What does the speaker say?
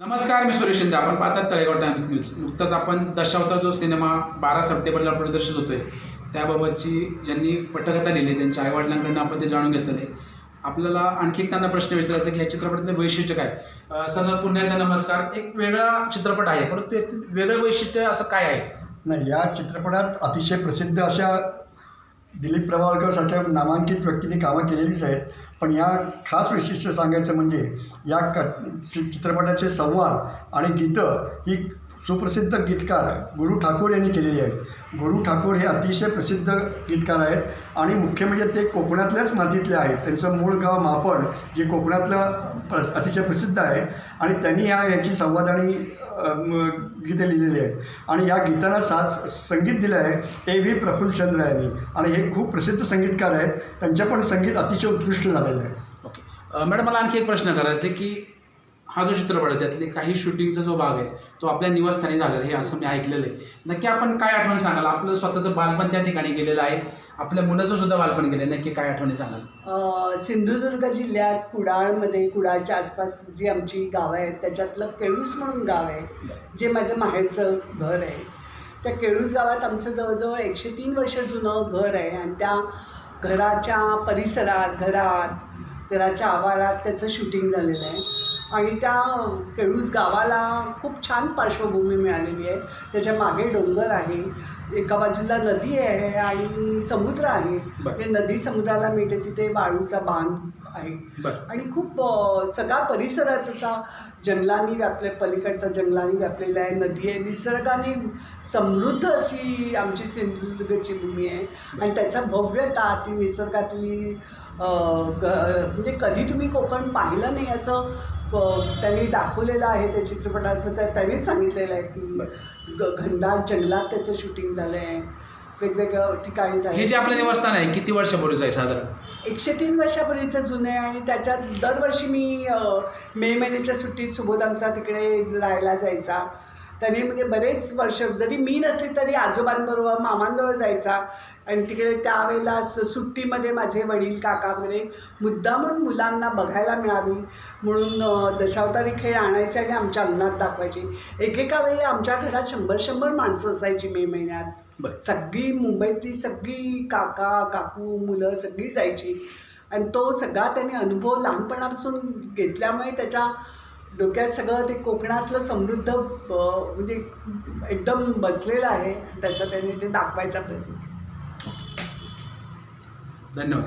नमस्कार मी सुरेश शिंदे. आपण पाहतात तळेगाव टाइम्स न्यूज. नुकताच आपण दशावतार जो सिनेमा बारा सप्टेंबरला प्रदर्शित होतोय त्याबाबतची ज्यांनी पटकथा लिहिली त्यांच्या आईवडिलांकडून आपण ते जाणून घेतलेलं आहे. आपल्याला आणखी एक त्यांना प्रश्न विचारायचा की ह्या चित्रपटातलं वैशिष्ट्य काय? सर पुन्हा एकदा नमस्कार. एक वेगळा चित्रपट आहे परंतु वेगळं वैशिष्ट्य असं काय आहे? नाही या चित्रपटात अतिशय प्रसिद्ध अशा दिलीप प्रभावळकर सारख्या नामांकित व्यक्तीने कामं केलेलीच आहेत. पण या खास वैशिष्ट्य सांगायचं म्हणजे या क चित्रपटाचे संवाद आणि गीतं ही सुप्रसिद्ध गीतकार गुरु ठाकूर यांनी केलेली आहेत. गुरु ठाकूर हे अतिशय प्रसिद्ध गीतकार आहेत आणि मुख्य म्हणजे ते कोकणातल्याच मातीतले आहेत. त्यांचं मूळ गाव मापण जे कोकणातलं प्र अतिशय प्रसिद्ध आहे. आणि त्यांनी ह्या याची संवाद आणि गीतं गीते लिहिलेली आहेत. आणि या गीतांना साथ संगीत दिलं आहे ए व्ही प्रफुल्लचंद्र यांनी. आणि हे खूप प्रसिद्ध संगीतकार आहेत. त्यांच्या पण संगीत अतिशय उत्कृष्ट झालेलं आहे. ओके. मॅडम मला आणखी एक प्रश्न करायचा आहे की हा जो चित्रपट आहे त्यातले काही शूटिंगचा जो भाग आहे तो आपल्या निवासस्थानी झालेला हे असं मी ऐकलेलं आहे. नक्की आपण काय आठवण सांगाल? आपलं स्वतःचं बालपण त्या ठिकाणी गेलेलं आहे आपल्या मुलाचं सुद्धा बालपण गेलं नक्की काय आठवणी सांगाल? सिंधुदुर्ग जिल्ह्यात कुडाळमध्ये कुडाळच्या आसपास जी आमची गावं आहेत त्याच्यातलं केळूस म्हणून गाव आहे जे माझं माहेरचं घर आहे. त्या केळूस गावात आमचं जवळजवळ एकशे तीन वर्ष जुनं घर आहे आणि त्या घराच्या परिसरात घरात घराच्या आवारात त्याचं शूटिंग झालेलं आहे. आणि त्या केळूस गावाला खूप छान पार्श्वभूमी मिळालेली आहे. त्याच्यामागे डोंगर आहे एका बाजूला नदी आहे आणि समुद्र आहे. ते नदी समुद्राला मिळते तिथे वाळूचा बांध आहे. आणि खूप सगळा परिसराच असा जंगलांनी व्यापले पलीकडचा जंगलांनी व्यापलेला आहे. नदी आहे निसर्गाने समृद्ध अशी आमची सिंधुदुर्गची भूमी आहे. आणि त्याचा भव्यता ती निसर्गातली म्हणजे कधी तुम्ही कोकण पाहिलं नाही असं त्यांनी दाखवलेलं आहे त्या चित्रपटाचं त्या त्यांनीच सांगितलेलं आहे की घनदाट जंगलात त्याचं शूटिंग झालं आहे वेगवेगळ्या ठिकाणी झालं हे जे आपलं निवासस्थान आहे किती वर्षापूर्वीचं आहे साधारण? एकशे तीन वर्षापूर्वीचं जुनं आहे आणि त्याच्यात दरवर्षी मी मे महिन्याच्या सुट्टीत सुबोध आमचा तिकडे राहायला जायचा. त्याने म्हणजे बरेच वर्ष जरी मी नसली तरी आजोबांबरोबर मामांबरोबर जायचा. आणि तिकडे त्यावेळेला सु सुट्टीमध्ये माझे वडील काका वगैरे मुद्दामून मुलांना बघायला मिळावी म्हणून दशावतारी खेळ आणायचे आणि आमच्या अंगणात दाखवायचे. एकेका वेळी आमच्या घरात शंभर शंभर माणसं असायची मे महिन्यात. सगळी मुंबईतली सगळी काका काकू मुलं सगळी जायची. आणि तो सगळा त्याने अनुभव लहानपणापासून घेतल्यामुळे त्याच्या डोक्यात सगळं ते कोकणातलं समृद्ध म्हणजे एकदम बसलेलं आहे. त्याचा त्यांनी ते दाखवायचा प्रयत्न धन्यवाद